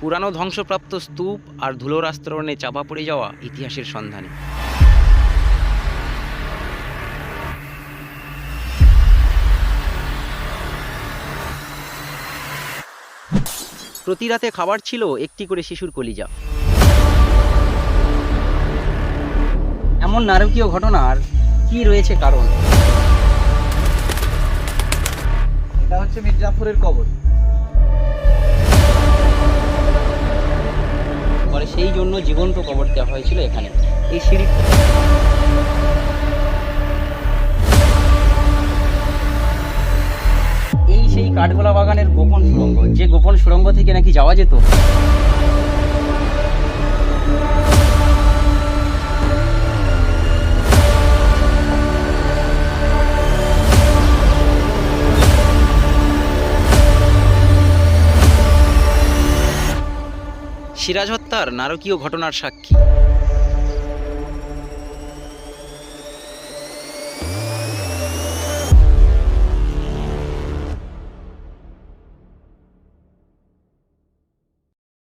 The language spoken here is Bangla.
পুরানো ধ্বংসপ্রাপ্ত স্তূপ আর ধুলোর আস্তরণে চাপা পড়ে যাওয়া ইতিহাসের সন্ধানে। প্রতি রাতে খাবার ছিল একটি করে শিশুর কলিজা। এমন নারকীয় ঘটনার কি রয়েছে কারণ? এটা হচ্ছে মির্জাফরের কবর। সেই জন্য জীবন্ত কবর দেওয়া হয়েছিল এখানে। এই সিঁড়ি এই সেই কাঠগোলা বাগানের গোপন সুড়ঙ্গ, যে গোপন সুড়ঙ্গ থেকে নাকি যাওয়া যেত সিরাজ হত্যার নারকীয় ঘটনার সাক্ষী।